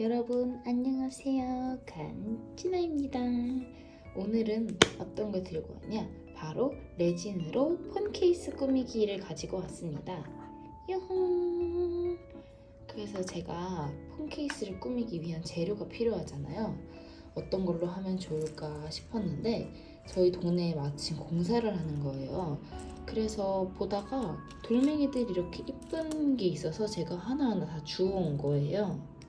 여러분 안녕하세요. 간지나입니다. 오늘은 어떤 걸 들고 왔냐? 바로 레진으로 폰 케이스 꾸미기를 가지고 왔습니다. 요홍 그래서 제가 폰 케이스를 꾸미기 위한 재료가 필요하잖아요. 어떤 걸로 하면 좋을까 싶었는데 저희 동네에 마침 공사를 하는 거예요. 그래서 보다가 돌멩이들이 이렇게 이쁜 게 있어서 제가 하나하나 다 주워온 거예요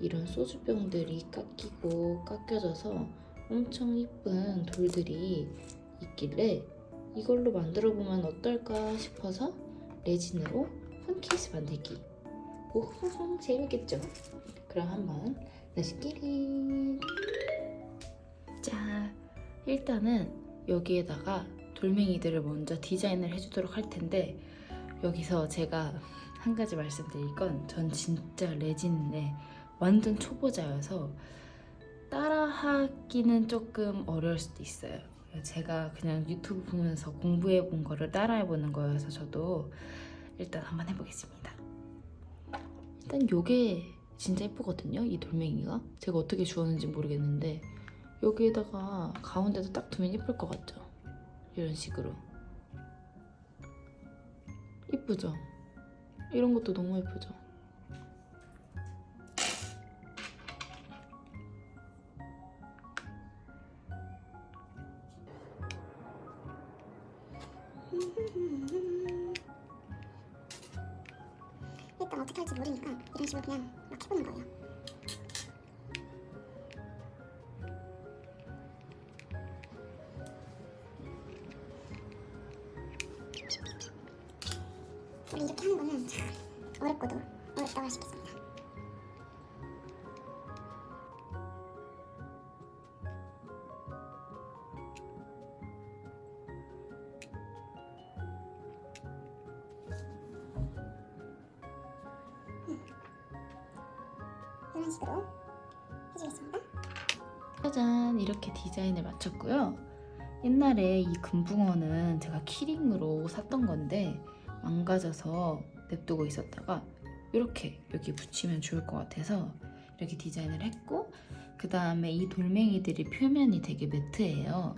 이런 소주병들이 깎이고 깎여져서 엄청 이쁜 돌들이 있길래 이걸로 만들어 보면 어떨까 싶어서 레진으로 폰케이스 만들기 오호호 재밌겠죠? 그럼 한번 레시끼리 자 일단은 여기에다가 돌멩이들을 먼저 디자인을 해주도록 할 텐데 여기서 제가 한 가지 말씀드릴 건 전 진짜 레진에 완전 초보자여서 따라하기는 조금 어려울 수도 있어요. 제가 그냥 유튜브 보면서 공부해 본 거를 따라해 보는 거여서 저도 일단 한번 해보겠습니다. 일단 요게 진짜 예쁘거든요. 이 돌멩이가 제가 어떻게 주웠는지 모르겠는데 여기에다가 가운데도 딱 두면 예쁠 것 같죠? 이런 식으로 이쁘죠? 이런 것도 너무 예쁘죠? 우리 이렇게 하는 거는 참 어렵고도 어렵다고 할수 있겠습니다. 이런 식으로 해주겠습니다. 짜잔 이렇게 디자인을 마쳤고요. 옛날에 이 금붕어는 제가 키링으로 샀던 건데 망가져서 냅두고 있었다가 이렇게 여기 붙이면 좋을 것 같아서 이렇게 디자인을 했고 그 다음에 이 돌멩이들이 표면이 되게 매트해요.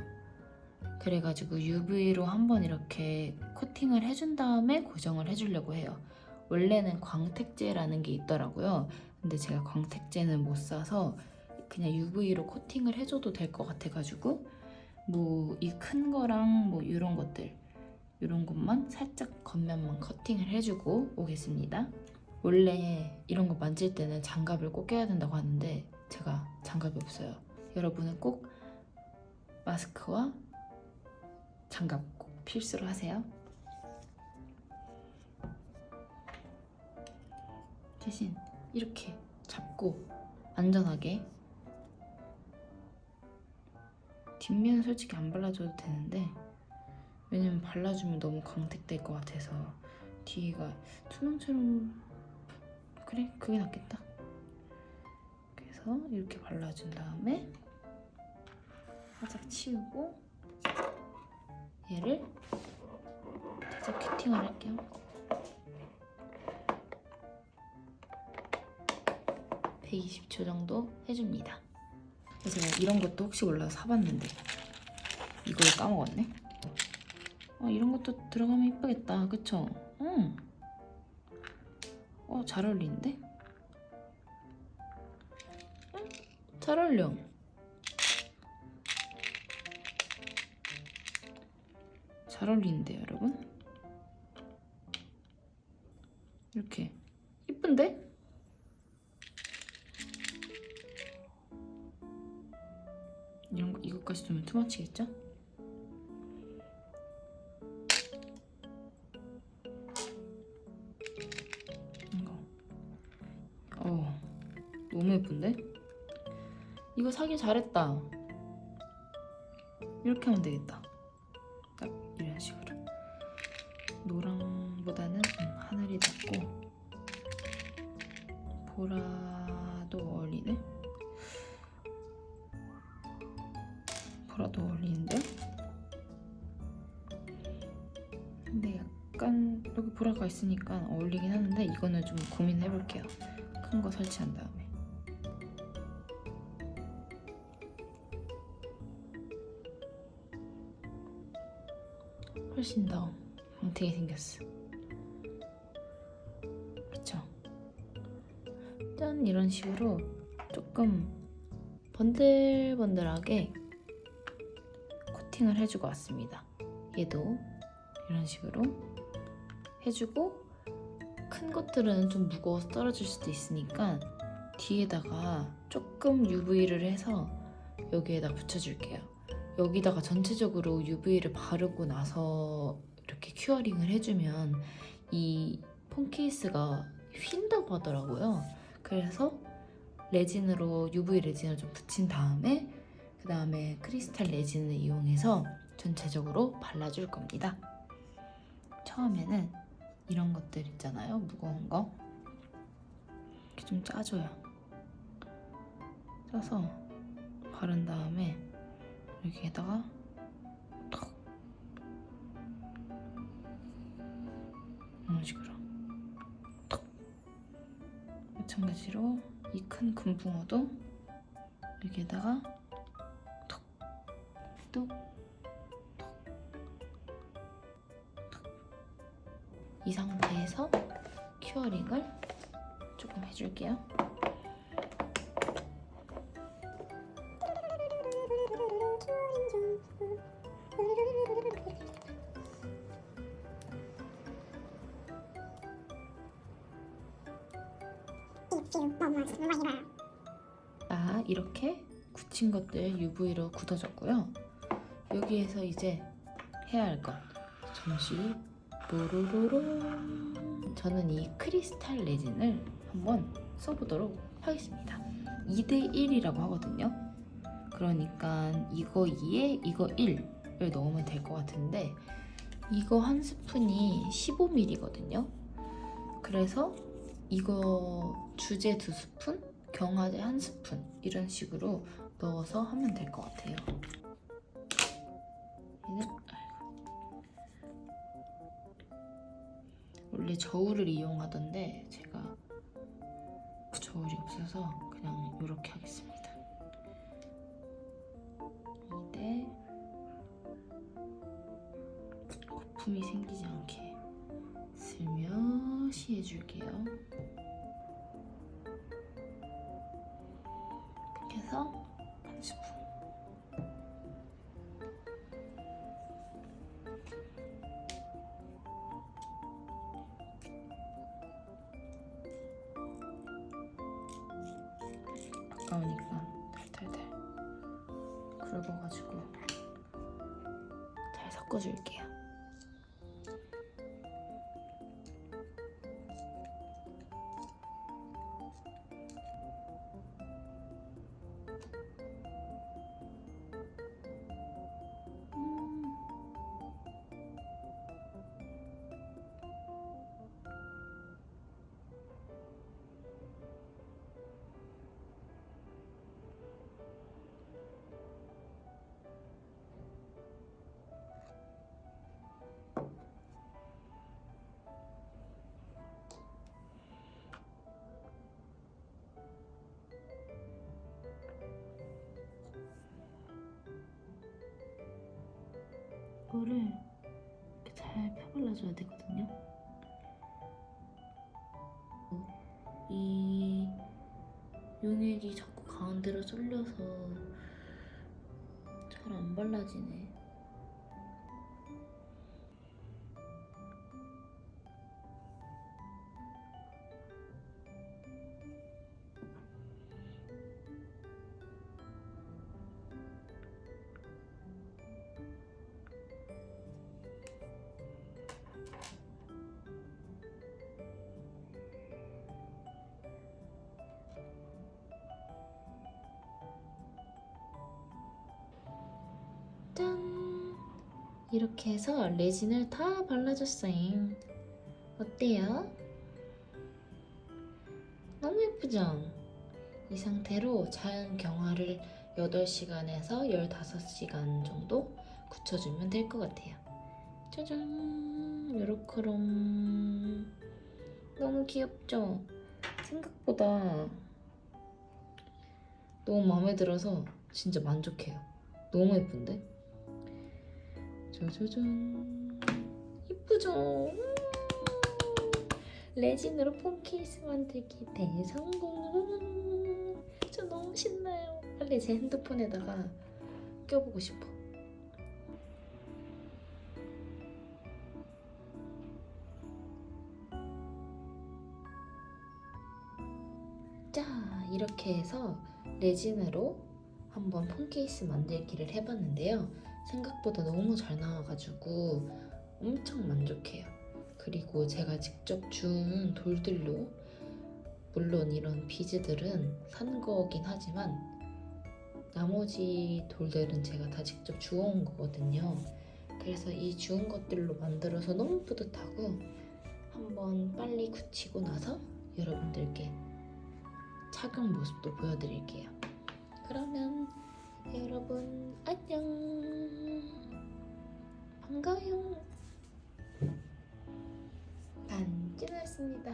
그래가지고 UV로 한번 이렇게 코팅을 해준 다음에 고정을 해주려고 해요. 원래는 광택제라는 게 있더라고요. 근데 제가 광택제는 못 사서 그냥 UV로 코팅을 해줘도 될 것 같아가지고 뭐 이 큰 거랑 뭐 이런 것들 이런 것만 살짝 겉면만 커팅을 해주고 오겠습니다. 원래 이런 거 만질 때는 장갑을 꼭 껴야 된다고 하는데 제가 장갑이 없어요. 여러분은 꼭 마스크와 장갑 꼭 필수로 하세요. 대신 이렇게 잡고 안전하게 뒷면은 솔직히 안 발라줘도 되는데 왜냐면 발라주면 너무 광택될 것 같아서 뒤가 투명처럼 그래 그게 낫겠다 그래서 이렇게 발라준 다음에 살짝 치우고 얘를 살짝 큐팅을 할게요 120초 정도 해줍니다. 그래서 이런 것도 혹시 몰라서 사봤는데 이걸 까먹었네. 어, 이런 것도 들어가면 이쁘겠다. 그쵸? 응. 어, 잘 어울리는데? 응? 잘 어울려. 잘 어울리는데요, 여러분? 이렇게. 이쁜데? 이런 거 이것까지 두면 투머치겠죠? 너무 예쁜데? 이거 사기 잘했다 이렇게 하면 되겠다 딱 이런 식으로 노랑보다는 음, 하늘이 낫고 보라도 어울리네 보라도 어울리는데요? 근데 약간 여기 보라가 있으니까 어울리긴 하는데 이거는 좀 고민해볼게요. 큰 거 설치한 다음에 훨씬 더 뭉탱이 생겼어. 그쵸? 짠 이런 식으로 조금 번들번들하게 코팅을 해주고 왔습니다. 얘도 이런 식으로 해주고 큰 것들은 좀 무거워서 떨어질 수도 있으니까 뒤에다가 조금 UV를 해서 여기에다 붙여줄게요. 여기다가 전체적으로 UV를 바르고 나서 이렇게 큐어링을 해주면 이 폰 케이스가 휜다고 하더라고요. 그래서 레진으로 UV 레진을 좀 붙인 다음에 그 다음에 크리스탈 레진을 이용해서 전체적으로 발라줄 겁니다. 처음에는 이런 것들 있잖아요. 무거운 거. 이렇게 좀 짜줘요. 짜서 바른 다음에 여기에다가 톡. 이런 식으로. 톡. 마찬가지로 이 큰 금붕어도 여기에다가 톡또 이 상태에서 큐어링을 조금 해줄게요. 자, 이렇게 굳힌 것들 UV로 굳어졌고요. 여기에서 이제 해야 할 것. 잠시 뽀로로로. 저는 이 크리스탈 레진을 한번 써보도록 하겠습니다. 2대 1이라고 하거든요. 그러니까 이거 2에 이거 1을 넣으면 될 것 같은데 이거 한 스푼이 15ml거든요. 그래서 이거 주제 두 스푼, 경화제 한 스푼 이런 식으로 넣어서 하면 될 것 같아요. 얘는 원래 저울을 이용하던데 제가 저울이 없어서 그냥 이렇게 하겠습니다. 이때 거품이 생기지 않게 슬며시 해줄게요. 해서 한 스푼. 가까우니까 탈탈탈 굵어가지고 잘 섞어줄게요. 이거를 이렇게 잘 펴발라줘야 되거든요. 이 용액이 자꾸 가운데로 쏠려서 잘 안 발라지네. 이렇게 해서 레진을 다 발라줬어요. 어때요? 너무 예쁘죠? 이 상태로 자연 경화를 8시간에서 15시간 정도 굳혀주면 될 것 같아요. 짜잔! 요렇게롬 너무 귀엽죠? 생각보다 너무 마음에 들어서 진짜 만족해요. 너무 예쁜데? 예쁘죠? 음. 레진으로 폰 케이스 만들기 대성공. 저 너무 신나요. 빨리 제 핸드폰에다가 껴보고 싶어. 자, 이렇게 해서 레진으로 한번 폰 케이스 만들기를 해봤는데요. 생각보다 너무 잘 나와가지고 엄청 만족해요. 그리고 제가 직접 준 돌들로 물론 이런 비즈들은 산 거긴 하지만 나머지 돌들은 제가 다 직접 주워온 거거든요. 그래서 이 주운 것들로 만들어서 너무 뿌듯하고 한번 빨리 굳히고 나서 여러분들께 착용 모습도 보여드릴게요. 그러면 여러분 안녕. 반가워요. 반지났습니다